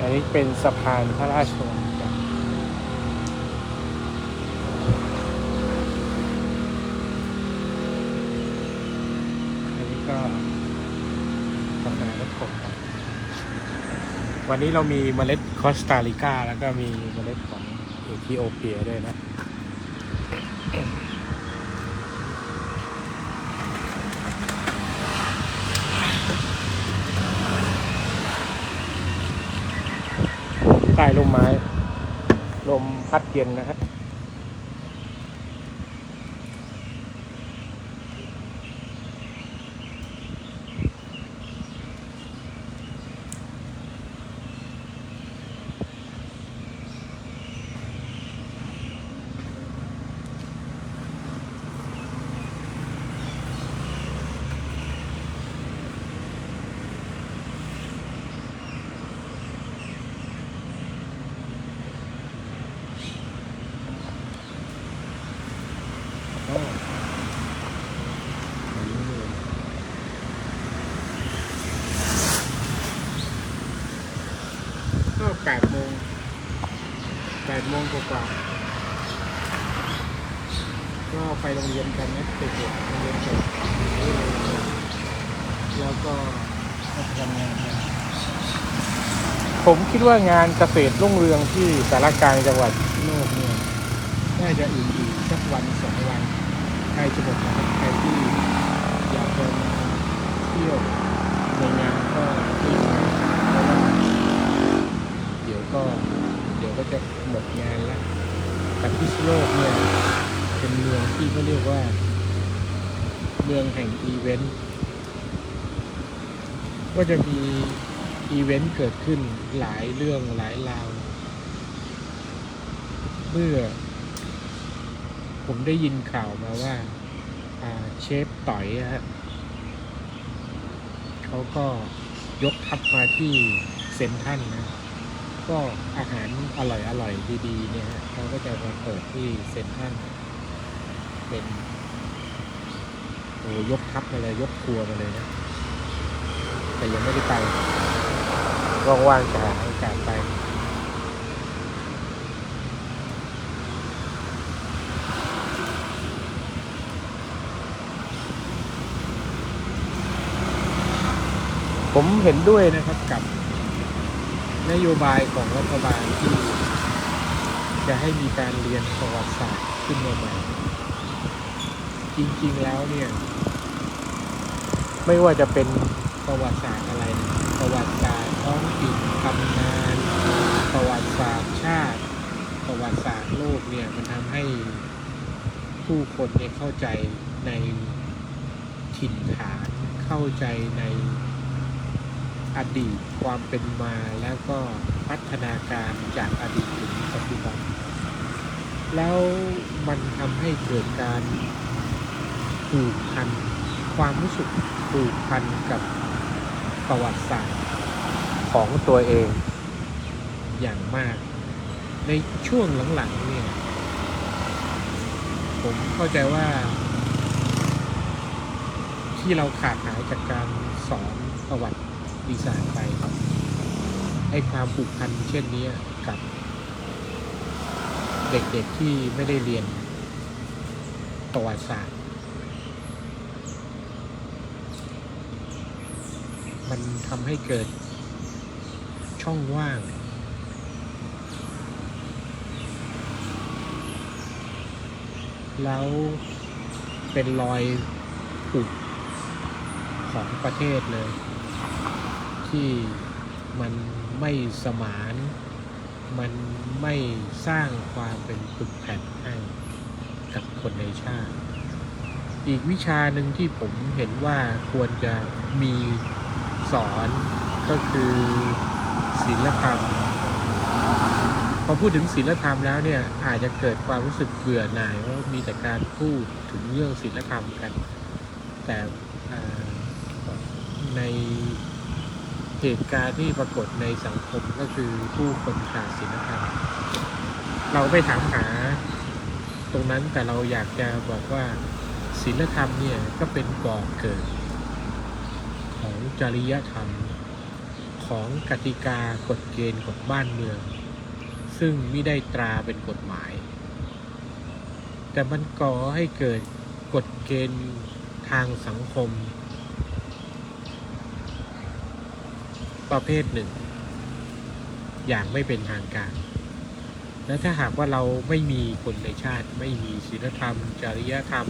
อันนี้เป็นสะพานพระราชวังอันนี้ก็สะพานรถขนครับ วันนี้เรามีเมล็ดคอสตาริกา แล้วก็มีเมล็ดของเอธิโอเปียด้วยนะ ใต้ร่มไม้ ลมพัดเย็นนะครับ ก็ก็แปดโมงแป ดโมงกว่าๆก็ไปโรงเรียนกันนะเด็กๆโรงเรียนจบแล้วก็มาทำงานกันผมคิดว่างานเกษตรรุ่งเรืองที่สารกลางจังหวัดพิษณุโลกเนี่ยน่าจะอื่นอีกสักวันสองวันใครจะหมดนะครับใครที่อยากจะมาเที่ยวในงานก็รีบมาเพราะว่าเดี๋ยวก็เดี๋ยว ก็จะหมดงานแล้วแต่พิษโลกเนี่ยเป็นเมืองที่เขาเรียกว่า เมืองแห่งอีเวนต์ก็จะมีอีเวนต์เกิดขึ้นหลายเรื่องหลายราว เมื่อ ผมได้ยินข่าวมาว่าเชฟต่อยฮะเขาก็ยกทัพมาที่เซนทรันนะ ก็อาหารอร่อยอร่อยดีๆเนี่ยฮะเขาก็จะมาเปิดที่เซ็นทรันเป็นโอ้ยกทัพมาเลยยกครัวมาเลยนะ แต่ยังไม่ได้ไปว่างๆจะหาโอกาสไปผมเห็นด้วยนะครับกับ นโยบายของรัฐบาลที่จะให้มีการเรียนประวัติศาสตร์ขึ้นมาใหม่ จริงๆแล้วเนี่ย ไม่ว่าจะเป็นประวัติศาสตร์อะไรนะประวัติศาสตร์ท้องถิ่นตำนาน ประวัติศาสตร์ชาติ ประวัติศาสตร์โลกเนี่ยมันทำให้ผู้คนเนี่ยเข้าใจในถิ่นฐานเข้าใจใน อดีตความเป็นมาแล้วก็พัฒนาการจากอดีตถึงปัจจุบัน แล้วมันทำให้เกิดการผูกพันความรู้สึกผูกพันกับประวัติศาสตร์ของตัวเองอย่างมาก ในช่วงหลังๆเนี่ยผมเข้าใจว่า ที่เราขาดหายจากการสอนประวัติ ดีไซน์ไปไอ้ความผูกพันเช่นนี้กับ เด็กๆที่ไม่ได้เรียนประวัติศาสตร์ มันทำให้เกิดช่องว่าง แล้วเป็นรอยผุของประเทศเลย ที่มันไม่สมาน มันไม่สร้างความเป็นปึกแผ่นให้กับคนในชาติ อีกวิชาหนึ่งที่ผมเห็นว่าควรจะมีสอนก็คือศีลธรรมพอพูดถึงศีลธรรมแล้วเนี่ยอาจจะเกิดความรู้สึกเบื่อหน่ายว่ามีแต่การพูดถึงเรื่องศีลธรรมกัน แต่ใน เหตุการณ์ที่ปรากฏในสังคมก็คือผู้คนขาดศีลธรรมเราไม่ถามหาตรงนั้นแต่เราอยากจะบอกว่าศีลธรรมเนี่ยก็เป็นก่อเกิด ของจริยธรรม ของกติกากฎเกณฑ์ของบ้านเมือง ซึ่งไม่ได้ตราเป็นกฎหมาย แต่มันก่อให้เกิดกฎเกณฑ์ทางสังคม ประเภทหนึ่ง อย่างไม่เป็นทางการ และถ้าหากว่าเราไม่มีคนในชาติ ไม่มีศีลธรรม จริยธรรม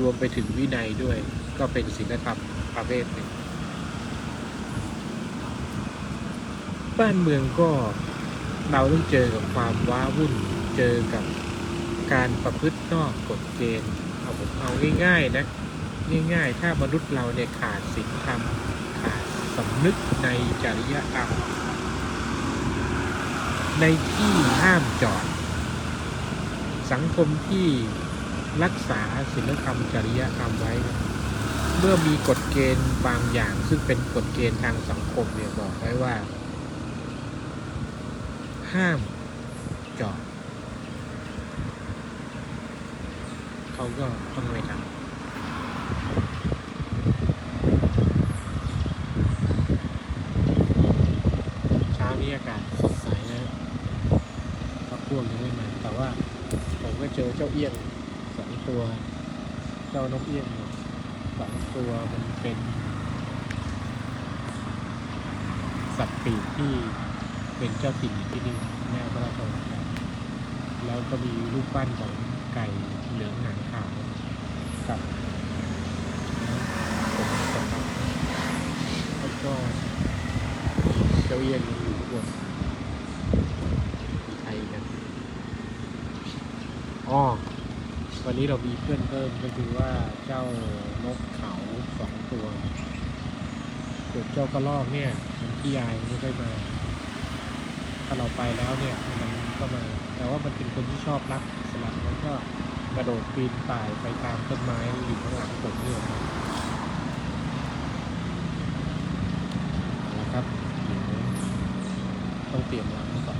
รวมไปถึงวินัยด้วย ก็เป็นศีลธรรมประเภทหนึ่ง บ้านเมืองก็เราต้องเจอกับความว้าวุ่น เจอกับการประพฤตินอกกฎเกณฑ์เอาผมเอาง่ายๆนะ ง่ายๆ ถ้ามนุษย์เราเนี่ยขาดศีลธรรม สำนึกในจริยธรรม ในที่ห้ามจอด สังคมที่รักษาศีลธรรมจริยธรรมไว้ เมื่อมีกฎเกณฑ์บางอย่างซึ่งเป็นกฎเกณฑ์ทางสังคมเนี่ยบอกไว้ว่า ห้ามจอด เขาก็ต้องไม่ทำเช้านี้อากาศสดใสนะพักพวกยังไม่มา แต่ว่าผมก็ เอี้ยงสองตัว เจ้านกเอี้ยงสองตัวมันเป็น สัตว์ปีกที่เป็นเจ้าถิ่นอยู่ที่นี่แม่พระราชวังแล้วก็มีรูปปั้นของไก่เหลืองหางขาวกับผมกับแล้วก็เจ้าเอี้ยนอยู่ข้างบนมีไทยกัน อ๋อวันนี้เรามีเพื่อนเพิ่มก็คือว่าเจ้านกเขาสองตัวส่วนเจ้ากระรอกเนี่ยมันพี่ยายไม่ค่อยมา ถ้าเราไปแล้วเนี่ยมันก็มา แต่ว่ามันเป็นคนที่ชอบรักสลัดแล้วก็กระโดดปีนป่ายไปตามต้นไม้อยู่ข้างหลังผมเนี่ยครับเอาละครับต้องเตรียมล้างก่อน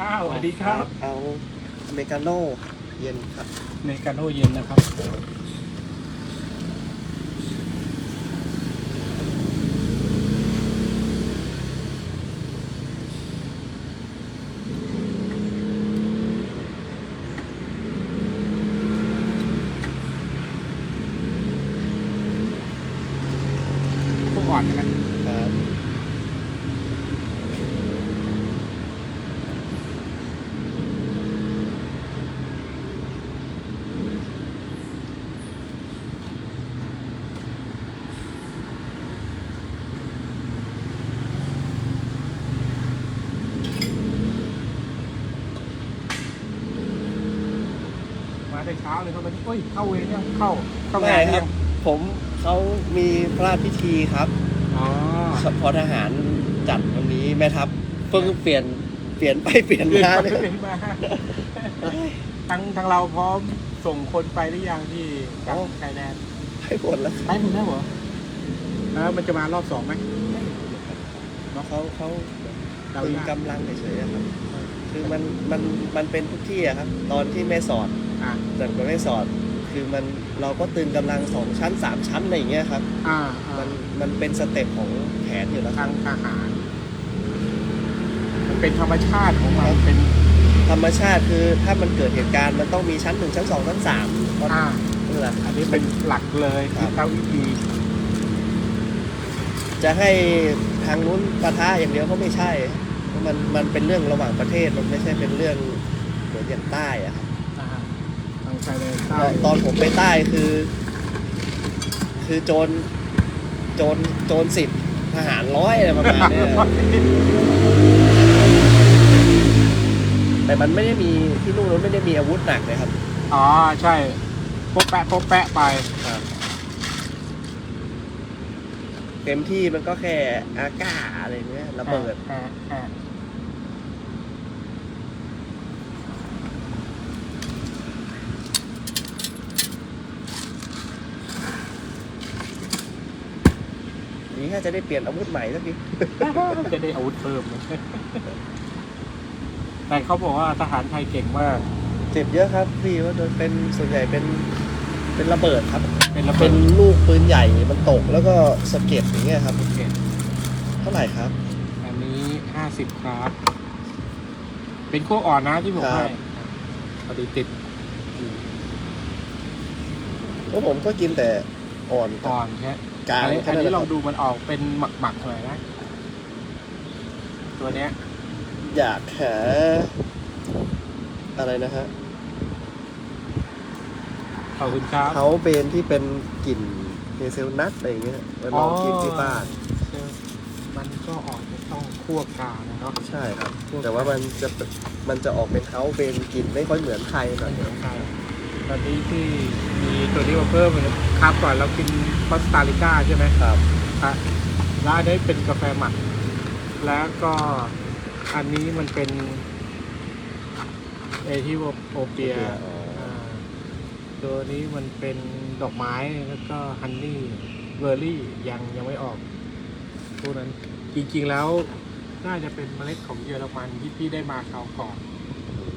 อ้าวสวัสดีครับ เอาอเมริกาโน่เย็นครับ เมกาโน่เย็นนะครับ แต่ เช้าเลยเข้าไปเอ้ยเข้าเวรยังเข้าเข้างาไม่นครัยับ งผมเขามีพระราชพิธีครับอ๋อพอทหารจัดวันนี้แม่ทัพเพิ่งเปลี่ยนเปลี่ยนไปเปลี่ยนเรียนมาไปเนี่ย เรียนมาทางทางเราพร้อมส่งคนไปหรือยังที่กับชายแดนให้หมดแล้วไปหมดแล้วเหรอแล้วมันจะมารอบสองไหมเขาเขาเราตึงยากกำลังเฉยๆครับ คือมันมันมันเป็นทุกที่อะครับ ตอนที่แม่สอดอ่าแต่กับแม่สอด คือมันเราก็ตึงกำลังสองชั้นสามชั้นอะไรอย่างเงี้ยครับ อ่ามัมันมันเป็นสเต็ปของแผนอยู่แล้วคทารับ งทหาร มันเป็นธรรมชาติของมันเป็นธรรมชาติคือถ้ามันเกิดเหตุการณ์มันต้องมีชั้นหนึ่งชั้นสองชั้นสามอ่า นั่นแหละ อันนี้เป็นหลักเลยครัที่บ เขาวิธีจะให้ทางนู้นปะทะอย่างเดียวก็ไม่ใช่เพราะ มันมันเป็นเรื่องระหว่างประเทศมันไม่ใช่เป็นเรื่องเหมือนอย่างใต้อะครับอ่าทางชายแดนตใต้อนตอนผมไปใต้คือ คือโจรโจรโจรสิบทหารร้อยอะไรประมาณเนี้ยแต่มันไม่ได้มีที่นู่นมันไม่ได้มีอาวุธหนักเลยครับ อ๋อ ใช่โป๊ะแปะโป๊ะแปะไปเต็มที่มันก็แค่อากาอะไรเงี้ยระเบิด อ่าอ่านี้แค่จะได้เปลี่ยนอาวุธใหม่สักทีจะได้อาวุธเพิ่มแต่เขาบอกว่าทหารไทยเก่งมาก เจ็บเยอะครับ พี่ว่าโดยเป็นส่วนใหญ่เป็นเป็นระเบิดครับ เป็นระเบิเป็ดนลูกปืนใหญ่มันตกแล้วก็สะเก็ดอย่างเงี้ยครับโอเคเท่าไหร่ครับ อันนี้ห้าสิบครับ เป็นขั้วอ่อนนะที่ผมครัให้บพอดีติดเพราะผมก็กินแต่อ่อนกับอ่อนแค่ กลางอันนี้แค่อันนั้นแหนี้ละลคองรับดูมันออกเป็นหมักหมักๆหน่อยนะ ตัวเนี้ยอยากหาอะไรนะฮะขอบคุณครับ เขาเบนที่เป็นกลิ่นเฮเซลนัทอะไรอย่างเงี้ยไปลองกินที่บ้าน มันก็ออกจะต้องคั่วกลางนะเนาะใช่ครับ แต่ว่ามันจะมันจะออกเป็นเฮาเบนกลิ่นไม่ค่อยเหมือนไทยหน่อยเหมือนกันตอนนี้ที่มี ตัวนี้มาเพิ่มเลยครับก่อนเรากินคอสตาริกาใช่ไหมครับครับแล้วอันนี้เป็นกาแฟหมัก แล้วก็อันนี้มันเป็นเอทิโอเปียอ๋ออ่าตัวนี้มันเป็นดอกไม้แล้วก็ฮันนี่เบอร์รี่ยังยังไม่ออกพวกนั้นจริงๆแล้วน่าจะเป็นเมล็ดของเยอรมันที่พี่ได้มาคราวก่อน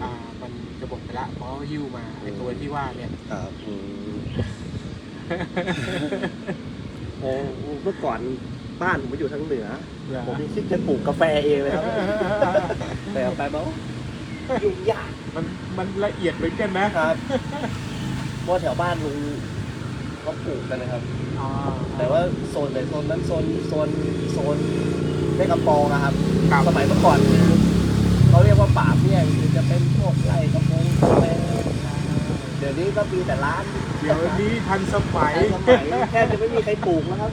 อ่า มันจะหมดไปละเพราะว่าหิ้วมาไอตัวที่ว่าเนี่ยครับอืม โอ้เมื่อก่อนบ้านผมอยู่ทางเหนือ ผมยังคิดจะปลูกกาแฟเองเลยครับ แต่เอาไปมายุ่งยากมันมันละเอียดเหมือนกันนะครับเพราะแถวบ้านลุงเขาปลูกกันนะครับอ๋อแต่ว่าโซนไหนโซนนั้นโซนโซนโซนแม่กำปองอะครับครับ สมัยเมื่อก่อนคือเขาเรียกว่าป่าเมี่ยงคือจะเป็นพวกไร่กระโปรงกาแฟเดี๋ยวนี้ก็มีแต่ร้าน เดี๋ยวนี้ทันสมัย แค่จะไม่มีใครปลูกแล้วครับ